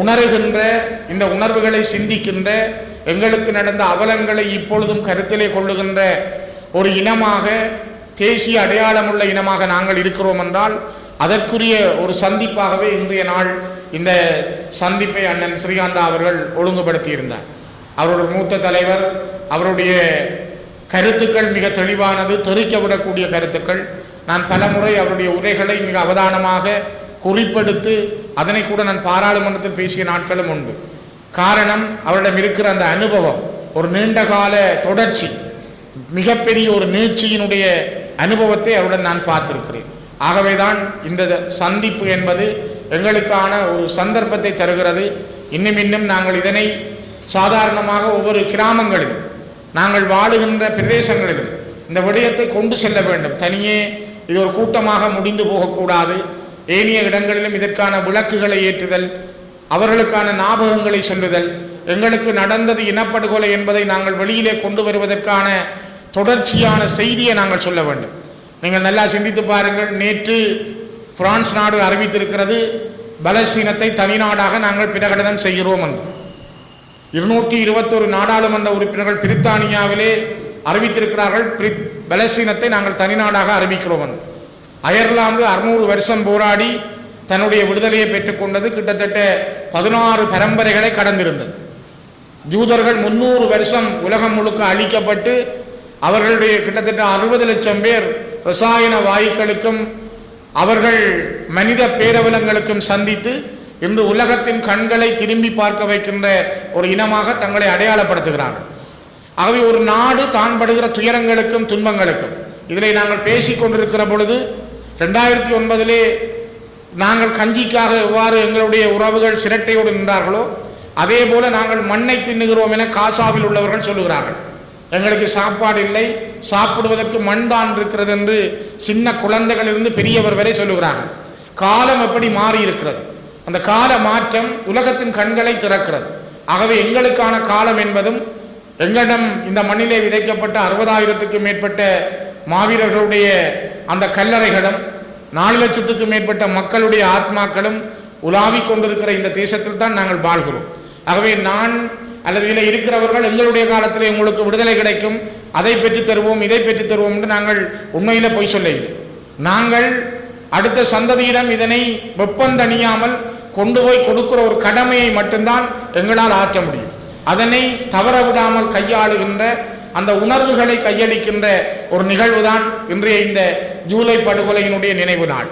உணருகின்ற இந்த உணர்வுகளை சிந்திக்கின்ற எங்களுக்கு நடந்த அவலங்களை இப்பொழுதும் கருத்திலே கொள்ளுகின்ற ஒரு இனமாக தேசிய அடையாளமுள்ள இனமாக நாங்கள் இருக்கிறோம் என்றால் அதற்குரிய ஒரு சந்திப்பாகவே இன்றைய நாள் இந்த சந்திப்பை அண்ணன் ஸ்ரீகாந்தா அவர்கள் ஒழுங்குபடுத்தியிருந்தார். அவருடைய மூத்த தலைவர் அவருடைய கருத்துக்கள் மிக தெளிவானது தெறிக்க விடக்கூடிய கருத்துக்கள். நான் பலமுறை அவருடைய உரைகளை மிக அவதானமாக குறிப்பெடுத்து அதனை கூட நான் பாராளுமன்றத்தில் பேசிய நாட்களும் உண்டு. காரணம் அவரிடம் இருக்கிற அந்த அனுபவம் ஒரு நீண்ட கால தொடர்ச்சி மிகப்பெரிய ஒரு நீட்சியினுடைய அனுபவத்தை அவருடன் நான் பார்த்திருக்கிறேன். ஆகவேதான் இந்த சந்திப்பு என்பது எங்களுக்கான ஒரு சந்தர்ப்பத்தை தருகிறது. இன்னும் இன்னும் நாங்கள் இதனை சாதாரணமாக ஒவ்வொரு கிராமங்களிலும் நாங்கள் வாழுகின்ற பிரதேசங்களிலும் இந்த விடயத்தை கொண்டு செல்ல வேண்டும். தனியே இது ஒரு கூட்டமாக முடிந்து போகக்கூடாது. ஏனைய இடங்களிலும் இதற்கான விளக்குகளை ஏற்றுதல் அவர்களுக்கான ஞாபகங்களை சொல்லுதல் எங்களுக்கு நடந்தது இனப்படுகொலை என்பதை நாங்கள் வெளியிலே கொண்டு வருவதற்கான தொடர்ச்சியான செய்தியை நாங்கள் சொல்ல வேண்டும். நீங்கள் நல்லா சிந்தித்து பாருங்கள் நேற்று பிரான்ஸ் நாடு அறிவித்திருக்கிறது பலஸ்தீனத்தை தனிநாடாக நாங்கள் பிரகடனம் செய்கிறோம் என்று. இருநூற்றி இருபத்தொரு நாடாளுமன்ற உறுப்பினர்கள் பிரித்தானியாவிலே அறிவித்திருக்கிறார்கள் பலஸ்தீனத்தை நாங்கள் தனிநாடாக அறிவிக்கிறோம் என்று. அயர்லாந்து அறுநூறு வருஷம் போராடி தன்னுடைய விடுதலையை பெற்றுக்கொண்டது கிட்டத்தட்ட பதினாறு பரம்பரைகளை கடந்திருந்தது. யூதர்கள் முன்னூறு வருஷம் உலகம் முழுக்க அழிக்கப்பட்டு அவர்களுடைய கிட்டத்தட்ட அறுபது லட்சம் பேர் ரசாயன வாயுக்களுக்கும் அவர்கள் மனித பேரவலங்களுக்கும் சந்தித்து இன்று உலகத்தின் கண்களை திரும்பி பார்க்க வைக்கின்ற ஒரு இனமாக தங்களை அடையாளப்படுத்துகிறார்கள். ஆகவே ஒரு நாடு தான் படுகிற துயரங்களுக்கும் துன்பங்களுக்கும் இதனை நாங்கள் பேசிக் கொண்டிருக்கிற பொழுது ரெண்டாயிரத்தி ஒன்பதிலே நாங்கள் கஞ்சிக்காக எவ்வாறு எங்களுடைய உறவுகள் சிரட்டையோடு நின்றார்களோ அதே போல நாங்கள் மண்ணை தின்னுகிறோம் என காசாவில் உள்ளவர்கள் சொல்லுகிறார்கள். எங்களுக்கு சாப்பாடு இல்லை சாப்பிடுவதற்கு மண் தான் இருக்கிறது என்று சின்ன குழந்தைகளிலிருந்து பெரியவர் வரை சொல்லுகிறார்கள். காலம் எப்படி மாறி இருக்கிறது அந்த கால மாற்றம் உலகத்தின் கண்களை திறக்கிறது. ஆகவே எங்களுக்கான காலம் என்பதும் எங்களிடம் இந்த மண்ணிலே விதைக்கப்பட்ட அறுபதாயிரத்துக்கும் மேற்பட்ட மாவீரர்களுடைய அந்த கல்லறைகளும் நாலு லட்சத்துக்கும் மேற்பட்ட மக்களுடைய ஆத்மாக்களும் உலாவிக் கொண்டிருக்கிற இந்த தேசத்தில் தான் நாங்கள் வாழ்கிறோம். ஆகவே நான் அல்லது இதில் இருக்கிறவர்கள் எங்களுடைய காலத்தில் உங்களுக்கு விடுதலை கிடைக்கும் அதை பெற்றுத் தருவோம் இதை பெற்றுத் தருவோம் என்று நாங்கள் உண்மையில் பொய் சொல்லவில்லை. நாங்கள் அடுத்த சந்ததியிடம் இதனை வெப்பந்தணியாமல் கொண்டு போய் கொடுக்கிற ஒரு கடமையை மட்டும்தான் எங்களால் ஆற்ற முடியும். அதனை தவற விடாமல் கையாளுகின்ற அந்த உணர்வுகளை கையளிக்கின்ற ஒரு நிகழ்வுதான் இன்றைய இந்த ஜூலை படுகொலையினுடைய நினைவு நாள்.